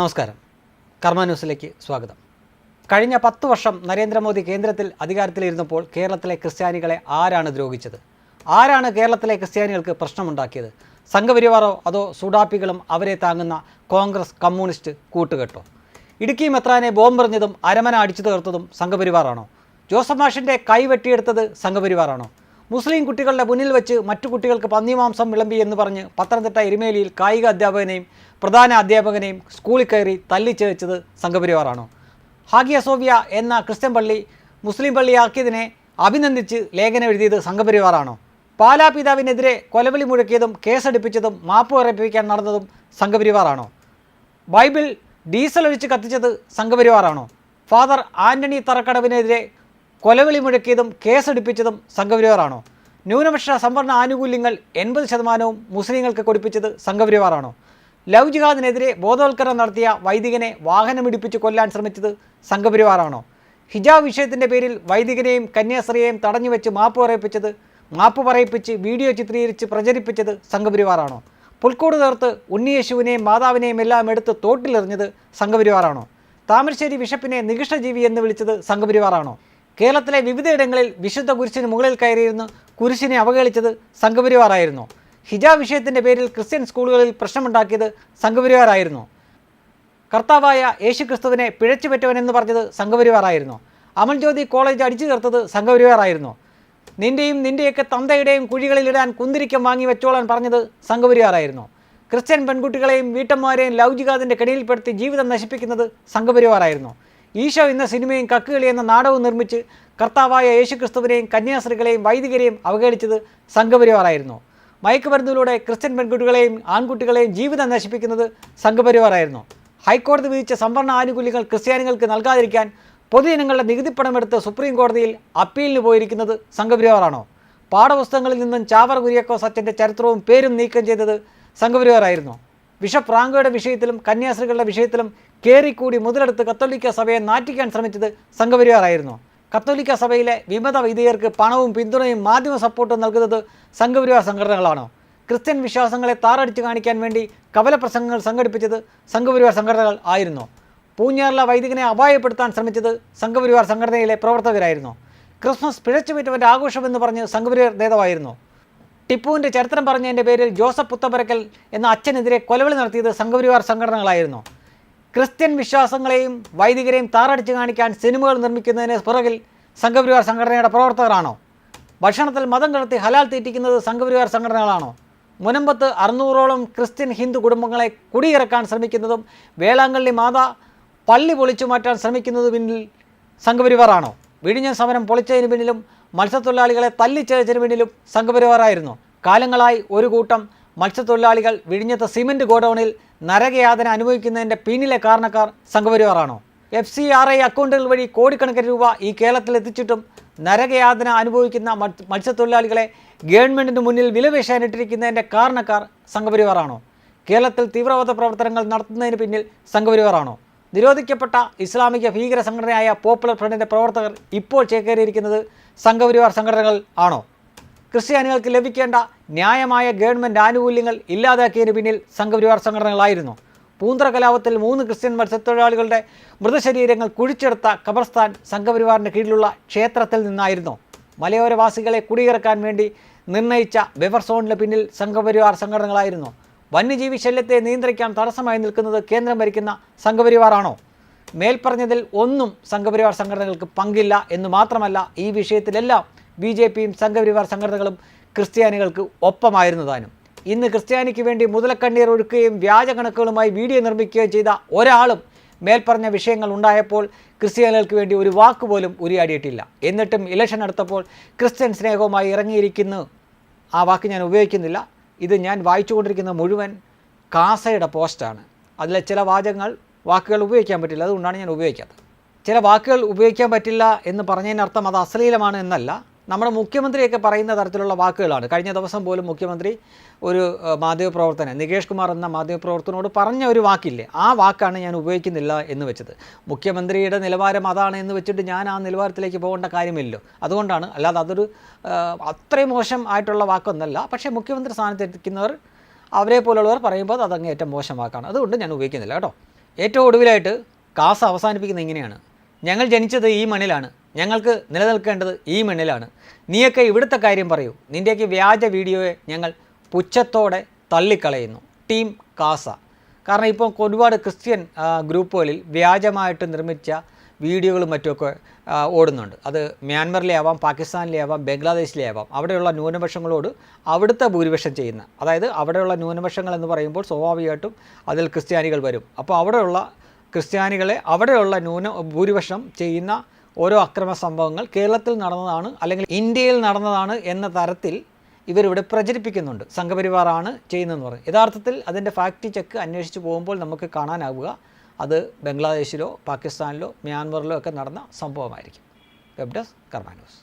നമസ്കാരം. കർമ്മ ന്യൂസിലേക്ക് സ്വാഗതം. കഴിഞ്ഞ പത്ത് വർഷം നരേന്ദ്രമോദി കേന്ദ്രത്തിൽ അധികാരത്തിലിരുന്നപ്പോൾ കേരളത്തിലെ ക്രിസ്ത്യാനികളെ ആരാണ് ദ്രോഹിച്ചത്? ആരാണ് കേരളത്തിലെ ക്രിസ്ത്യാനികൾക്ക് പ്രശ്നമുണ്ടാക്കിയത്? സംഘപരിവാറോ അതോ സുഡാപ്പികളും അവരെ താങ്ങുന്ന കോൺഗ്രസ് കമ്മ്യൂണിസ്റ്റ് കൂട്ടുകെട്ടോ? ഇടുക്കി മെത്രാനെ ബോംബെറിഞ്ഞതും അരമന അടിച്ചു തീർത്തതും സംഘപരിവാറാണോ? ജോസഫ് മാഷിന്റെ കൈ വെട്ടിയെടുത്തത് സംഘപരിവാറാണോ? മുസ്ലിം കുട്ടികളുടെ മുന്നിൽ വെച്ച് മറ്റു കുട്ടികൾക്ക് പന്നിമാംസം വിളമ്പി എന്ന് പറഞ്ഞ് പത്തനംതിട്ട എരുമേലിയിൽ കായിക അധ്യാപകനെയും പ്രധാന അധ്യാപകനെയും സ്കൂളിൽ കയറി തല്ലിച്ചേച്ചത് സംഘപരിവാറാണോ. ഹാഗിയ സോവിയ എന്ന ക്രിസ്ത്യൻ പള്ളി മുസ്ലിം പള്ളിയാക്കിയതിനെ അഭിനന്ദിച്ച് ലേഖനം എഴുതിയത് സംഘപരിവാറാണോ. പാലാ പിതാവിനെതിരെ കൊലവിളി മുഴക്കിയതും കേസെടുപ്പിച്ചതും മാപ്പ് പറയിപ്പിക്കാൻ നടന്നതും സംഘപരിവാറാണോ. ബൈബിൾ ഡീസൽ ഒഴിച്ച് കത്തിച്ചത് സംഘപരിവാറാണോ. ഫാദർ ആന്റണി തറക്കടവിനെതിരെ കൊലവിളി മുഴക്കിയതും കേസെടുപ്പിച്ചതും സംഘപരിവാറാണോ. ന്യൂനപക്ഷ സംവരണ ആനുകൂല്യങ്ങൾ എൺപത് ശതമാനവും മുസ്ലിങ്ങൾക്ക് കൊടുപ്പിച്ചത് സംഘപരിവാറാണോ? ലവ് ജിഹാദിനെതിരെ ബോധവൽക്കരണം നടത്തിയ വൈദികനെ വാഹനമിടിപ്പിച്ച് കൊല്ലാൻ ശ്രമിച്ചത് സംഘപരിവാറാണോ? ഹിജാബ് വിഷയത്തിന്റെ പേരിൽ വൈദികനെയും കന്യാസ്ത്രീയെയും തടഞ്ഞുവെച്ച് മാപ്പ് പറയിപ്പിച്ചത് മാപ്പ് പറയിപ്പിച്ച് വീഡിയോ ചിത്രീകരിച്ച് പ്രചരിപ്പിച്ചത് സംഘപരിവാറാണോ? പുൽക്കൂട് തീർത്ത് ഉണ്ണിയേശുവിനെയും മാതാവിനെയും എല്ലാം എടുത്ത് തോട്ടിലെറിഞ്ഞത് സംഘപരിവാറാണോ? താമരശ്ശേരി ബിഷപ്പിനെ നികൃഷ്ടജീവി എന്ന് വിളിച്ചത് സംഘപരിവാറാണോ? കേരളത്തിലെ വിവിധയിടങ്ങളിൽ വിശുദ്ധ കുരിശിന് മുകളിൽ കയറിയിരുന്ന് കുരിശിനെ അവഹേളിച്ചത് സംഘപരിവാറായിരുന്നു. ഹിജാബ് വിഷയത്തിന്റെ പേരിൽ ക്രിസ്ത്യൻ സ്കൂളുകളിൽ പ്രശ്നമുണ്ടാക്കിയത് സംഘപരിവാറായിരുന്നു. കർത്താവായ യേശു ക്രിസ്തുവിനെ പിഴച്ചുപറ്റവനെന്ന് പറഞ്ഞത് സംഘപരിവാറായിരുന്നു. അമൽ ജ്യോതി കോളേജ് അടിച്ചു ചേർത്തത് സംഘപരിവാറായിരുന്നു. നിന്റെയും നിന്റെയൊക്കെ തന്തയുടെയും കുഴികളിലിടാൻ കുന്തിരിക്കം വാങ്ങി വെച്ചോളാൻ പറഞ്ഞത് സംഘപരിവാറായിരുന്നു. ക്രിസ്ത്യൻ പെൺകുട്ടികളെയും വീട്ടമ്മമാരെയും ലൗജികാതിന്റെ കെടിയിൽപ്പെടുത്തി ജീവിതം നശിപ്പിക്കുന്നത് സംഘപരിവാറായിരുന്നു. ഈശോ എന്ന സിനിമയും കക്കുകളി എന്ന നാടകവും നിർമ്മിച്ച് കർത്താവായ യേശു ക്രിസ്തുവിനെയും കന്യാസ്ത്രീകളെയും വൈദികരെയും അവഗണിച്ചത് സംഘപരിവാറായിരുന്നു. മയക്കുമരുന്നിലൂടെ ക്രിസ്ത്യൻ പെൺകുട്ടികളെയും ആൺകുട്ടികളെയും ജീവിതം നശിപ്പിക്കുന്നത് സംഘപരിവാറായിരുന്നു. ഹൈക്കോടതി വിധിച്ച സംവരണ ആനുകൂല്യങ്ങൾ ക്രിസ്ത്യാനികൾക്ക് നൽകാതിരിക്കാൻ പൊതുജനങ്ങളുടെ നികുതിപ്പണമെടുത്ത് സുപ്രീം കോടതിയിൽ അപ്പീലിന് പോയിരിക്കുന്നത് സംഘപരിവാറാണോ? പാഠപുസ്തകങ്ങളിൽ നിന്നും ചാവർ കുര്യാക്കോസ് അച്ഛന്റെ ചരിത്രവും പേരും നീക്കം ചെയ്തത് സംഘപരിവാറായിരുന്നു. ബിഷപ്പ് റാങ്കോയുടെ വിഷയത്തിലും കന്യാസ്ത്രീകളുടെ വിഷയത്തിലും കയറിക്കൂടി മുതലെടുത്ത് കത്തോലിക്ക സഭയെ നാറ്റിക്കാൻ ശ്രമിച്ചത് സംഘപരിവാറായിരുന്നു. കത്തോലിക്ക സഭയിലെ വിമത വൈദികർക്ക് പണവും പിന്തുണയും മാധ്യമ സപ്പോർട്ടും നൽകുന്നത് സംഘപരിവാർ സംഘടനകളാണോ? ക്രിസ്ത്യൻ വിശ്വാസങ്ങളെ താറടിച്ചു കാണിക്കാൻ വേണ്ടി കവലപ്രസംഗങ്ങൾ സംഘടിപ്പിച്ചത് സംഘപരിവാർ സംഘടനകൾ ആയിരുന്നു? പൂഞ്ഞാറിലെ വൈദികനെ അപായപ്പെടുത്താൻ ശ്രമിച്ചത് സംഘപരിവാർ സംഘടനയിലെ പ്രവർത്തകരായിരുന്നു? ക്രിസ്മസ് പിഴച്ചുപറ്റവന്റെ ആഘോഷമെന്ന് പറഞ്ഞ് സംഘപരിവാർ നേതാവായിരുന്നു? ടിപ്പുവിന്റെ ചരിത്രം പറഞ്ഞതിന്റെ പേരിൽ ജോസഫ് പുത്തപരക്കൽ എന്ന അച്ഛനെതിരെ കൊലവിളി നടത്തിയത് സംഘപരിവാർ സംഘടനകളായിരുന്നു? ക്രിസ്ത്യൻ വിശ്വാസങ്ങളെയും വൈദികരെയും താറടിച്ച് കാണിക്കാൻ സിനിമകൾ നിർമ്മിക്കുന്നതിന് പുറകിൽ സംഘപരിവാർ സംഘടനയുടെ പ്രവർത്തകരാണോ? ഭക്ഷണത്തിൽ മതം കടത്തി ഹലാൽ തീറ്റിക്കുന്നത് സംഘപരിവാർ സംഘടനകളാണോ? മുനമ്പത്ത് അറുന്നൂറോളം ക്രിസ്ത്യൻ ഹിന്ദു കുടുംബങ്ങളെ കുടിയിറക്കാൻ ശ്രമിക്കുന്നതും വേളാങ്കള്ളി മാത പള്ളി പൊളിച്ചു മാറ്റാൻ ശ്രമിക്കുന്നത് പിന്നിൽ സംഘപരിവാറാണോ? വിഴിഞ്ഞ സമരം പൊളിച്ചതിന് പിന്നിലും മത്സ്യത്തൊഴിലാളികളെ തല്ലിച്ചതിന് പിന്നിലും സംഘപരിവാറായിരുന്നു. കാലങ്ങളായി ഒരു കൂട്ടം മത്സ്യത്തൊഴിലാളികൾ വിഴിഞ്ഞത്തെ സിമന്റ് ഗോഡൌണിൽ നരകയാതന അനുഭവിക്കുന്നതിന്റെ പിന്നിലെ കാരണക്കാർ സംഘപരിവാറാണോ? എഫ് സി ആർ ഐ അക്കൗണ്ടുകൾ വഴി കോടിക്കണക്കിന് രൂപ ഈ കേരളത്തിൽ എത്തിച്ചിട്ടും നരകയാതന അനുഭവിക്കുന്ന മത്സ്യ- മത്സ്യത്തൊഴിലാളികളെ ഗവൺമെന്റിന് മുന്നിൽ വിലപേശാനിട്ടിരിക്കുന്നതിന്റെ കാരണക്കാർ സംഘപരിവാറാണോ? കേരളത്തിൽ തീവ്രവാദ പ്രവർത്തനങ്ങൾ നടത്തുന്നതിന് പിന്നിൽ സംഘപരിവാറാണോ? നിരോധിക്കപ്പെട്ട ഇസ്ലാമിക ഭീകര സംഘടനയായ പോപ്പുലർ ഫ്രണ്ടിന്റെ പ്രവർത്തകർ ഇപ്പോൾ ചേക്കേറിയിരിക്കുന്നത് സംഘപരിവാർ സംഘടനകൾ ആണോ? ക്രിസ്ത്യാനികൾക്ക് ലഭിക്കേണ്ട ന്യായമായ ഗവൺമെന്റ് ആനുകൂല്യങ്ങൾ ഇല്ലാതാക്കിയതിന് പിന്നിൽ സംഘപരിവാർ സംഘടനകളായിരുന്നു. പൂന്തറ കലാപത്തിൽ മൂന്ന് ക്രിസ്ത്യൻ മത്സ്യത്തൊഴിലാളികളുടെ മൃതശരീരങ്ങൾ കുഴിച്ചെടുത്ത ഖബർസ്ഥാൻ സംഘപരിവാറിന്റെ കീഴിലുള്ള ക്ഷേത്രത്തിൽ നിന്നായിരുന്നു. മലയോരവാസികളെ കുടിയിറക്കാൻ വേണ്ടി നിർണയിച്ച ബെവർ സോണിന് പിന്നിൽ സംഘപരിവാർ സംഘടനകളായിരുന്നു. വന്യജീവി ശല്യത്തെ നിയന്ത്രിക്കാൻ തടസ്സമായി നിൽക്കുന്നത് കേന്ദ്രം ഭരിക്കുന്ന സംഘപരിവാറാണോ? മേൽപ്പറഞ്ഞതിൽ ഒന്നും സംഘപരിവാർ സംഘടനകൾക്ക് പങ്കില്ല എന്ന് മാത്രമല്ല ഈ വിഷയത്തിലെല്ലാം ബി ജെ പിയും സംഘപരിവാർ സംഘടനകളും ക്രിസ്ത്യാനികൾക്ക് ഒപ്പമായിരുന്നു താനും ഇന്ന് ക്രിസ്ത്യാനിക്ക് വേണ്ടി മുതലക്കണ്ണീർ ഒഴുക്കുകയും വ്യാജ കണക്കുകളുമായി വീഡിയോ നിർമ്മിക്കുകയും ചെയ്ത ഒരാളും മേൽപ്പറഞ്ഞ വിഷയങ്ങൾ ഉണ്ടായപ്പോൾ ക്രിസ്ത്യാനികൾക്ക് വേണ്ടി ഒരു വാക്ക് പോലും ഉരിയാടിയിട്ടില്ല. എന്നിട്ടും ഇലക്ഷൻ നടത്തപ്പോൾ ക്രിസ്ത്യൻ സ്നേഹവുമായി ഇറങ്ങിയിരിക്കുന്നു. ആ വാക്ക് ഞാൻ ഉപയോഗിക്കുന്നില്ല. ഇത് ഞാൻ വായിച്ചുകൊണ്ടിരിക്കുന്ന മുഴുവൻ കാസയുടെ പോസ്റ്റാണ്. അതിലെ ചില വാചകങ്ങൾ വാക്കുകൾ ഉപയോഗിക്കാൻ പറ്റില്ല. അതുകൊണ്ടാണ് ഞാൻ ഉപയോഗിക്കാത്തത്. ചില വാക്കുകൾ ഉപയോഗിക്കാൻ പറ്റില്ല എന്ന് പറഞ്ഞതിനർത്ഥം അത് അശ്ലീലമാണ് എന്നല്ല. നമ്മുടെ മുഖ്യമന്ത്രിയൊക്കെ പറയുന്ന തരത്തിലുള്ള വാക്കുകളാണ്. കഴിഞ്ഞ ദിവസം പോലും മുഖ്യമന്ത്രി ഒരു ഏഹ്, മാധ്യമപ്രവർത്തകൻ നികേഷ് കുമാർ എന്ന മാധ്യമപ്രവർത്തനോട് പറഞ്ഞ ഒരു വാക്കില്ലേ? ആ വാക്കാണ് ഞാൻ ഉപയോഗിക്കുന്നില്ല എന്ന് വെച്ചത്. മുഖ്യമന്ത്രിയുടെ നിലവാരം അതാണ് എന്ന് വെച്ചിട്ട് ഞാൻ ആ നിലവാരത്തിലേക്ക് പോകേണ്ട കാര്യമില്ലല്ലോ. അതുകൊണ്ടാണ് അല്ലാതെ അതൊരു അത്രയും മോശം ആയിട്ടുള്ള വാക്കൊന്നല്ല. പക്ഷേ മുഖ്യമന്ത്രി സ്ഥാനത്ത് എത്തിക്കുന്നവർ അവരെ പോലുള്ളവർ പറയുമ്പോൾ അത് ഏറ്റവും മോശം വാക്കാണ്. അതുകൊണ്ട് ഞാൻ ഉപയോഗിക്കുന്നില്ല കേട്ടോ. ഏറ്റവും ഒടുവിലായിട്ട് കാസ് അവസാനിപ്പിക്കുന്നത് ഇങ്ങനെയാണ്. ഞങ്ങൾ ജനിച്ചത് ഈ മണ്ണിലാണ്. ഞങ്ങൾക്ക് നിലനിൽക്കേണ്ടത് ഈ മണ്ണിലാണ്. നീയൊക്കെ ഇവിടുത്തെ കാര്യം പറയൂ. നിന്റെയൊക്കെ വ്യാജ വീഡിയോയെ ഞങ്ങൾ പുച്ഛത്തോടെ തള്ളിക്കളയുന്നു. ടീം കാസ. കാരണം ഇപ്പോൾ ഒരുപാട് ക്രിസ്ത്യൻ ഗ്രൂപ്പുകളിൽ വ്യാജമായിട്ട് നിർമ്മിച്ച വീഡിയോകളും മറ്റുമൊക്കെ ഓടുന്നുണ്ട്. അത് മ്യാൻമറിലെ ആവാം പാകിസ്ഥാനിലെ ആവാം ബംഗ്ലാദേശിലെ ആവാം അവിടെയുള്ള ന്യൂനപക്ഷങ്ങളോട് അവിടുത്തെ ഭൂരിപക്ഷം ചെയ്യുന്ന അതായത് അവിടെയുള്ള ന്യൂനപക്ഷങ്ങൾ എന്ന് പറയുമ്പോൾ സ്വാഭാവികമായിട്ടും അതിൽ ക്രിസ്ത്യാനികൾ വരും. അപ്പോൾ അവിടെയുള്ള ക്രിസ്ത്യാനികളെ അവിടെയുള്ള ന്യൂന ഭൂരിപക്ഷം ചെയ്യുന്ന ഓരോ അക്രമ സംഭവങ്ങൾ കേരളത്തിൽ നടന്നതാണ് അല്ലെങ്കിൽ ഇന്ത്യയിൽ നടന്നതാണ് എന്ന തരത്തിൽ ഇവരിവിടെ പ്രചരിപ്പിക്കുന്നുണ്ട്. സംഘപരിവാറാണ് ചെയ്യുന്നതെന്ന് പറയും. യഥാർത്ഥത്തിൽ അതിന്റെ ഫാക്ട് ചെക്ക് അന്വേഷിച്ച് പോകുമ്പോൾ നമുക്ക് കാണാനാവുക അത് ബംഗ്ലാദേശിലോ പാകിസ്ഥാനിലോ മ്യാൻമറിലോ ഒക്കെ നടന്ന സംഭവമായിരിക്കും. Web desk കർമാനൂസ്